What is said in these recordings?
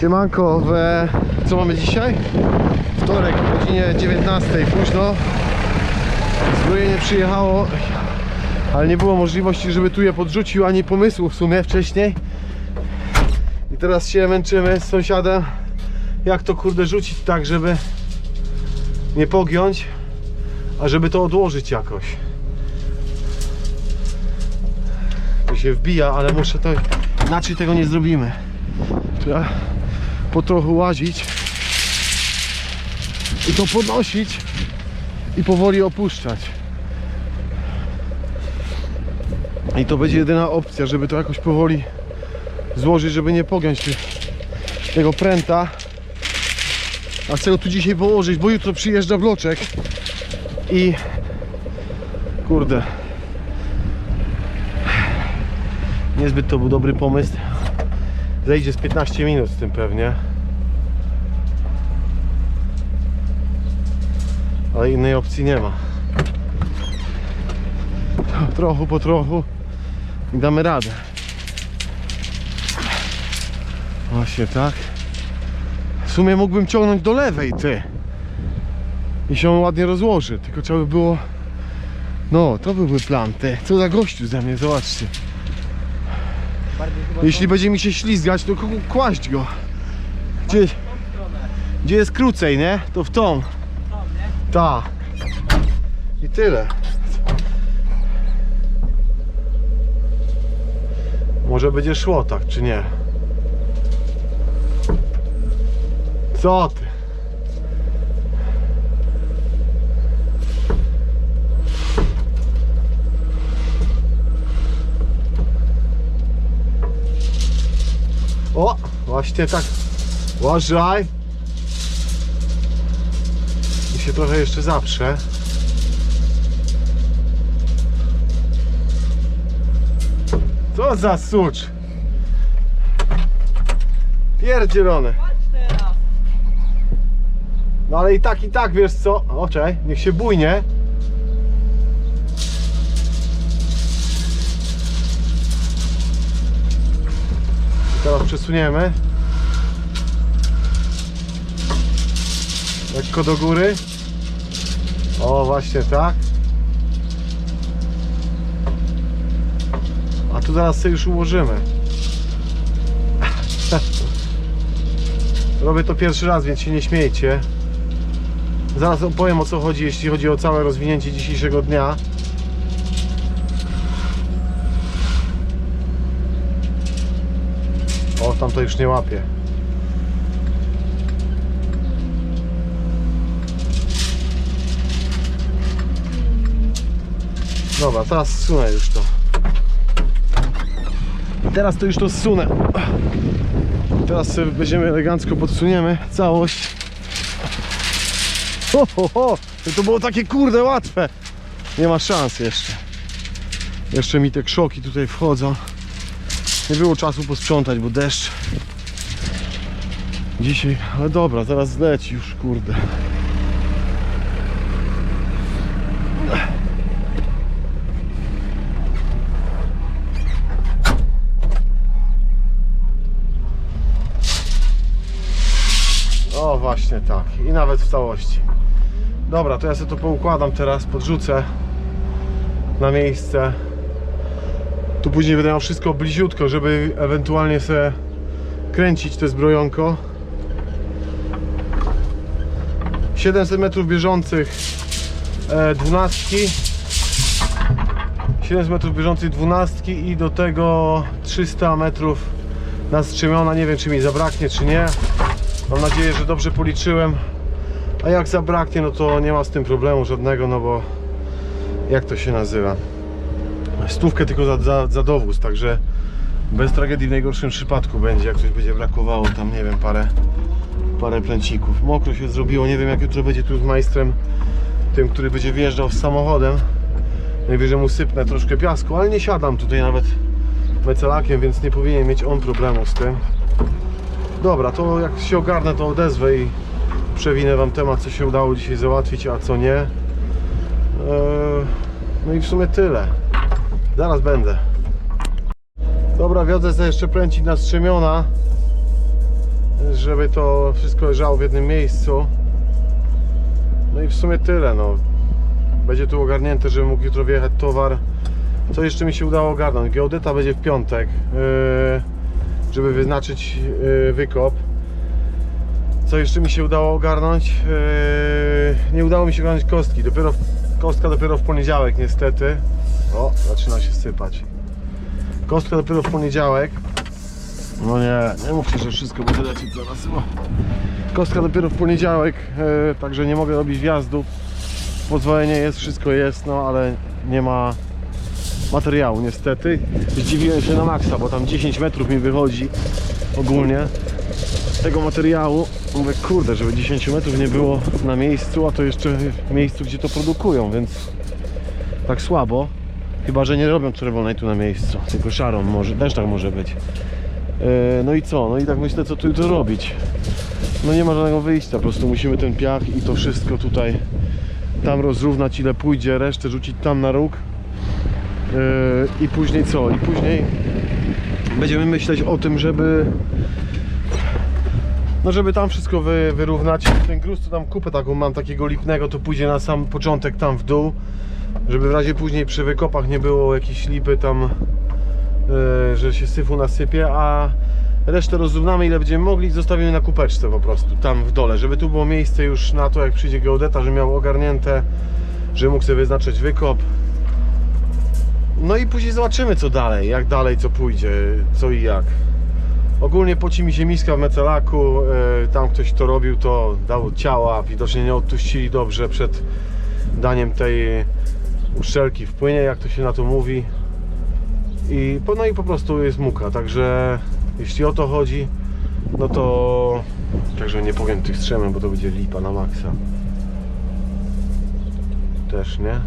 Siemanko, we... co mamy dzisiaj? Wtorek, o godzinie 19, późno. Zbrojenie przyjechało, ale nie było możliwości, żeby tu je podrzucił, ani pomysłu w sumie wcześniej. I teraz się męczymy z sąsiadem, jak to kurde rzucić tak, żeby nie pogiąć, a żeby to odłożyć jakoś. To się wbija, ale muszę to, inaczej tego nie zrobimy. Trzeba po trochu łazić i to podnosić i powoli opuszczać. I to będzie jedyna opcja, żeby to jakoś powoli złożyć, żeby nie pogiąć tego pręta. A chcę go tu dzisiaj położyć, bo jutro przyjeżdża bloczek i kurde niezbyt to był dobry pomysł zejdzie z 15 minut z tym pewnie ale innej opcji nie ma trochu po trochu damy radę właśnie tak w sumie mógłbym ciągnąć do lewej ty i się on ładnie rozłoży tylko trzeba by było no to byłby plan ty co za gościu ze mnie zobaczcie jeśli będzie mi się ślizgać, to kłaść go. Gdzie, gdzie jest krócej, nie? To w tą. Ta. I tyle. Może będzie szło tak, czy nie? Co ty? O, właśnie tak. Uważaj. Się trochę jeszcze zaprze. Co za sucz. Pierdzielone. No ale i tak, i tak, wiesz co? O, czekaj, niech się bujnie. I teraz przesuniemy. Lekko do góry. O, właśnie tak. A tu zaraz sobie już ułożymy. Robię to pierwszy raz, więc się nie śmiejcie. Zaraz opowiem o co chodzi, jeśli chodzi o całe rozwinięcie dzisiejszego dnia. O, tam to już nie łapie. Dobra, teraz zsunę już to. Teraz to już to zsunę. Teraz sobie weźmiemy elegancko, podsuniemy całość. Ho, ho, ho. To było takie kurde łatwe. Nie ma szans jeszcze. Jeszcze mi te krzoki tutaj wchodzą. Nie było czasu posprzątać, bo deszcz. Dzisiaj, ale dobra, zaraz zleci już, kurde. Właśnie tak. I nawet w całości. Dobra, to ja sobie to poukładam teraz, podrzucę na miejsce. Tu później będę miał wszystko bliziutko, żeby ewentualnie sobie kręcić te zbrojonko. 700 metrów bieżących e, dwunastki 700 metrów bieżących dwunastki i do tego 300 metrów na strzemiona. Nie wiem czy mi zabraknie czy nie. Mam nadzieję, że dobrze policzyłem. A jak zabraknie, no to nie ma z tym problemu żadnego, no bo jak to się nazywa? Stówkę tylko za, za, za dowóz, także bez tragedii w najgorszym przypadku będzie, jak coś będzie brakowało, tam nie wiem, parę, parę plęcików. Mokro się zrobiło, nie wiem jak jutro będzie tu z majstrem, tym, który będzie wjeżdżał z samochodem. Najwyżej mu sypnę troszkę piasku, ale nie siadam tutaj nawet mecelakiem, więc nie powinien mieć on problemu z tym. Dobra, to jak się ogarnę, to odezwę i przewinę Wam temat, co się udało dzisiaj załatwić, a co nie. Eee, No i w sumie tyle. Zaraz będę. Dobra, wiodę sobie jeszcze pręcić na strzemiona, żeby to wszystko leżało w jednym miejscu. No i w sumie tyle, no. Będzie tu ogarnięte, żeby mógł jutro wjechać towar. Co jeszcze mi się udało ogarnąć? Geodyta będzie w piątek, yy, żeby wyznaczyć yy, wykop. Co jeszcze mi się udało ogarnąć? Yy, nie udało mi się ogarnąć kostki. Dopiero kostka dopiero w poniedziałek niestety. O, zaczyna się sypać. Kostka dopiero w poniedziałek. No nie, nie mówcie, że wszystko będzie lecieć. O. Kostka dopiero w poniedziałek, yy, także nie mogę robić wjazdów. Pozwolenie jest, wszystko jest, no ale nie ma materiału niestety. Zdziwiłem się na maksa, bo tam 10 metrów mi wychodzi ogólnie tego materiału. Mówię, kurde, żeby 10 metrów nie było na miejscu, a to jeszcze w miejscu, gdzie to produkują, więc tak słabo. Chyba, że nie robią czerwonej tu na miejscu, tylko szarą może, też tak może być. Yy, No i co? No i tak myślę, co tu jutro robić. No nie ma żadnego wyjścia, po prostu musimy ten piach i to wszystko tutaj tam rozrównać ile pójdzie, resztę rzucić tam na róg. Yy, I później co? I później będziemy myśleć o tym, żeby no żeby tam wszystko wy, wyrównać. Ten gruz to tam kupę taką mam takiego lipnego, to pójdzie na sam początek tam w dół. Żeby w razie później przy wykopach nie było jakiejś lipy tam, yy, że się syfu nasypie, a resztę rozrównamy ile będziemy mogli zostawimy na kupeczce po prostu tam w dole, żeby tu było miejsce już na to jak przyjdzie geodeta, że miał ogarnięte, że mógł sobie wyznaczyć wykop. No i później zobaczymy co dalej, jak dalej co pójdzie, co i jak. Ogólnie poci mi się w Mecelaku, e, tam ktoś to robił, to dał ciała, widocznie nie odtuścili dobrze przed daniem tej uszczelki w płynie, jak to się na to mówi. I, no i po prostu jest muka, także jeśli o to chodzi, no to także nie powiem tych strzemion, bo to będzie lipa na maksa. Też nie?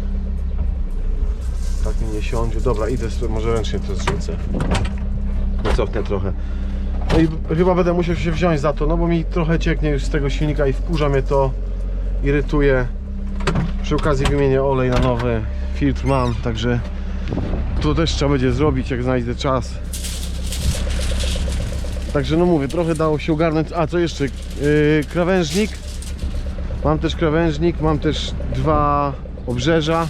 Tak mi nie siądzie. Dobra, idę może ręcznie to zrzucę. Cofnę trochę. No i chyba będę musiał się wziąć za to, no bo mi trochę cieknie już z tego silnika i wkurza mnie to, irytuje. Przy okazji wymienię olej na nowy, filtr mam, także to też trzeba będzie zrobić, jak znajdę czas. Także no mówię, trochę dało się ogarnąć. A co jeszcze? Yy, krawężnik. Mam też krawężnik, mam też dwa obrzeża.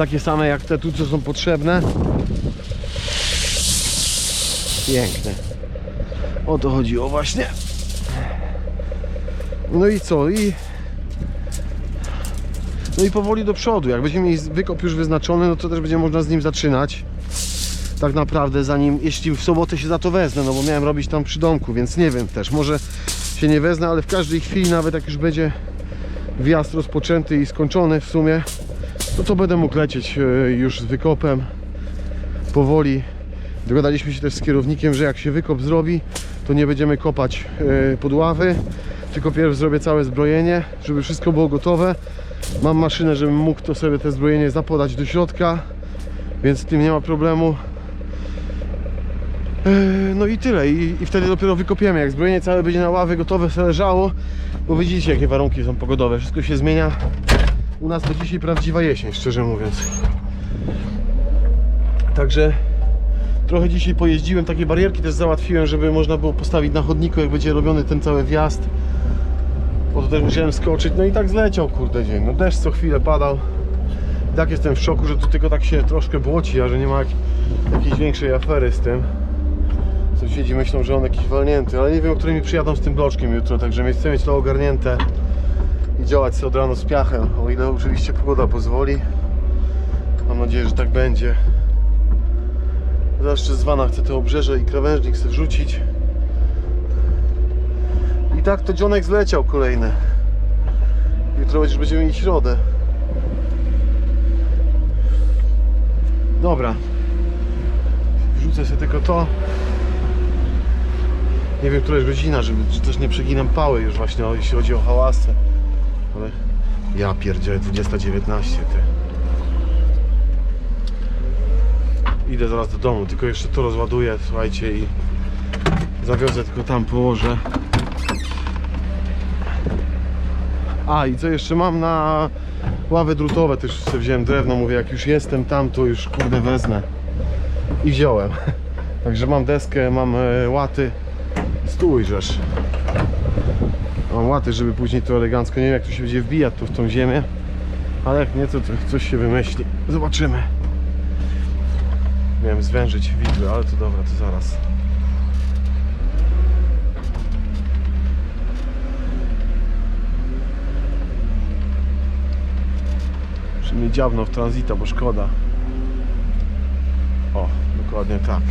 Takie same jak te tu, co są potrzebne. Piękne. O to chodziło właśnie. No i co? I no i powoli do przodu. Jak będziemy mieli wykop już wyznaczony, no to też będzie można z nim zaczynać. Tak naprawdę zanim, jeśli w sobotę się za to wezmę, no bo miałem robić tam przy domku, więc nie wiem też. Może się nie wezmę, ale w każdej chwili, nawet jak już będzie wjazd rozpoczęty i skończony w sumie, no to będę mógł lecieć e, już z wykopem powoli. Dogadaliśmy się też z kierownikiem, że jak się wykop zrobi, to nie będziemy kopać e, pod ławy, tylko pierw zrobię całe zbrojenie, żeby wszystko było gotowe. Mam maszynę, żebym mógł to sobie te zbrojenie zapodać do środka, więc z tym nie ma problemu. E, No i tyle. I, I wtedy dopiero wykopiemy. Jak zbrojenie całe będzie na ławy gotowe, leżało, bo widzicie jakie warunki są pogodowe. Wszystko się zmienia. U nas to dzisiaj prawdziwa jesień, szczerze mówiąc. Także trochę dzisiaj pojeździłem, takie barierki też załatwiłem, żeby można było postawić na chodniku, jak będzie robiony ten cały wjazd. Bo to też musiałem skoczyć, no i tak zleciał, kurde dzień. No deszcz co chwilę padał. I tak jestem w szoku, że to tylko tak się troszkę błoci, a że nie ma jak, jakiejś większej afery z tym. Sąsiedzi myślą, że on jakiś walnięty, ale nie wiem, o której mi przyjadą z tym bloczkiem jutro, także chcę mieć to ogarnięte i działać sobie od rana z piachem, o ile oczywiście pogoda pozwoli. Mam nadzieję, że tak będzie. Zawsze z wana chcę te obrzeże i krawężnik chcę wrzucić. I tak to dzionek zleciał kolejny. Jutro już będziemy mieli środę. Dobra. Wrzucę sobie tylko to. Nie wiem, która jest godzina, żeby czy też nie przeginam pały już właśnie, jeśli chodzi o hałasy. Ale ja pierdzielę 20.19 ty. Idę zaraz do domu, tylko jeszcze to rozładuję, słuchajcie i zawiozę tylko tam położę. A i co jeszcze mam na ławy drutowe też sobie wziąłem drewno, mówię jak już jestem tam to już kurde wezmę. I wziąłem. Także mam deskę, mam e, łaty, Stój, żeż. Mam łaty, żeby później to elegancko, nie wiem jak to się będzie wbijać tu w tą ziemię. Ale jak nie, to, to coś się wymyśli. Zobaczymy. Miałem zwężyć widły, ale to dobra, to zaraz. Muszę mnie w tranzyta, bo szkoda. O, dokładnie tak.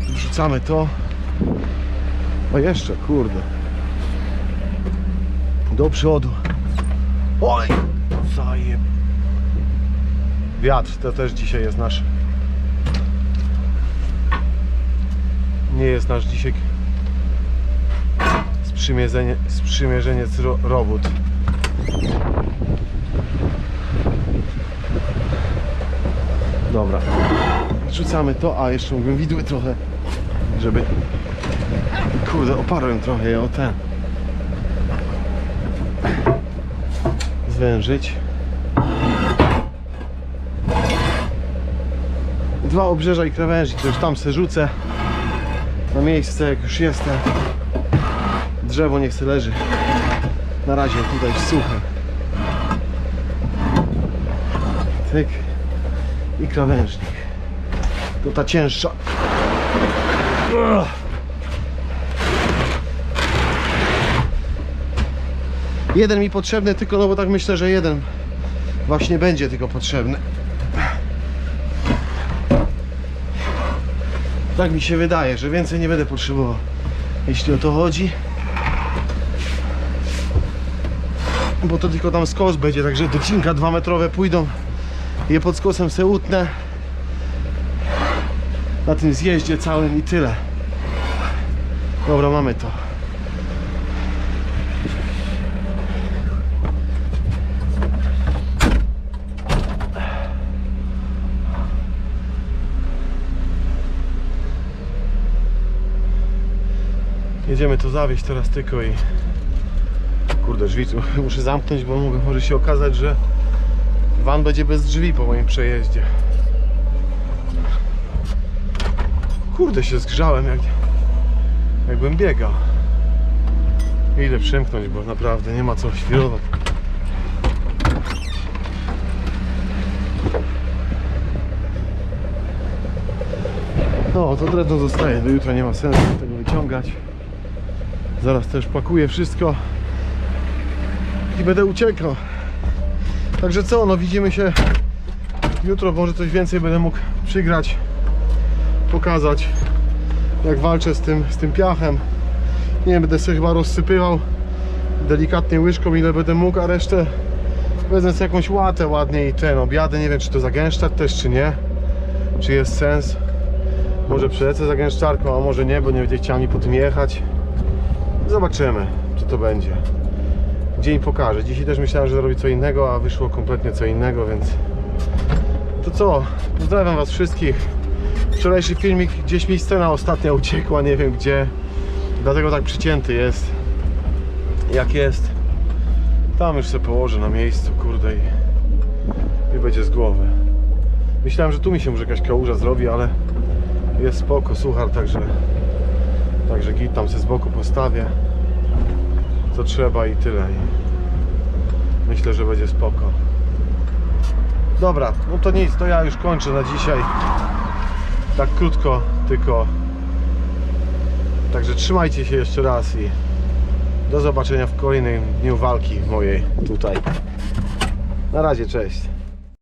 Wrzucamy to. O jeszcze, kurde. Do przodu. Oj! Zajeb. Wiatr to też dzisiaj jest nasz. Nie jest nasz dzisiaj sprzymierzenie, sprzymierzeniec ro, robót. Dobra. Rzucamy to, a jeszcze mógłbym widły trochę, żeby... Kurde, oparłem trochę je o ten. Zwężyć. Dwa obrzeża i krawędzi, to już tam se rzucę. Na miejsce, jak już jestem. Drzewo niech se leży. Na razie tutaj suche. Tyk i krawężnik. To ta cięższa. Jeden mi potrzebny tylko, no bo tak myślę, że jeden właśnie będzie tylko potrzebny. Tak mi się wydaje, że więcej nie będę potrzebował. Jeśli o to chodzi. Bo to tylko tam skos będzie, także docinka dwa metrowe pójdą. Je pod skosem se utnę. Na tym zjeździe całym i tyle. Dobra, mamy to. Jedziemy to zawieźć teraz tylko i... Kurde, drzwi muszę zamknąć, bo może się okazać, że van będzie bez drzwi po moim przejeździe. Kurde, się zgrzałem jak... jakbym biegał. Idę przymknąć, bo naprawdę nie ma co świrować. No, to drewno zostaje, do jutra nie ma sensu tego wyciągać. Zaraz też pakuję wszystko i będę uciekał. Także co, no widzimy się jutro, może coś więcej będę mógł przygrać, pokazać jak walczę z tym, z tym piachem. Nie wiem, będę sobie chyba rozsypywał delikatnie łyżką ile będę mógł, a resztę wezmę sobie jakąś łatę ładnie i ten objadę. Nie wiem czy to zagęszczać też czy nie, czy jest sens. Może przelecę za gęszczarką, a może nie, bo nie będzie chciał mi po tym jechać. Zobaczymy, co to będzie. Dzień pokaże. Dzisiaj też myślałem, że zrobię co innego, a wyszło kompletnie co innego, więc... To co? Pozdrawiam Was wszystkich. Wczorajszy filmik, gdzieś mi scena ostatnia uciekła, nie wiem gdzie. Dlatego tak przycięty jest. Jak jest. Tam już sobie położę na miejscu, kurde i... I będzie z głowy. Myślałem, że tu mi się może jakaś kałuża zrobi, ale... Jest spoko, suchar, także... Także git tam se z boku postawię co trzeba i tyle. I myślę, że będzie spoko. Dobra, no to nic, to ja już kończę na dzisiaj. Tak krótko, tylko. Także trzymajcie się jeszcze raz i do zobaczenia w kolejnym dniu walki mojej tutaj. Na razie, cześć.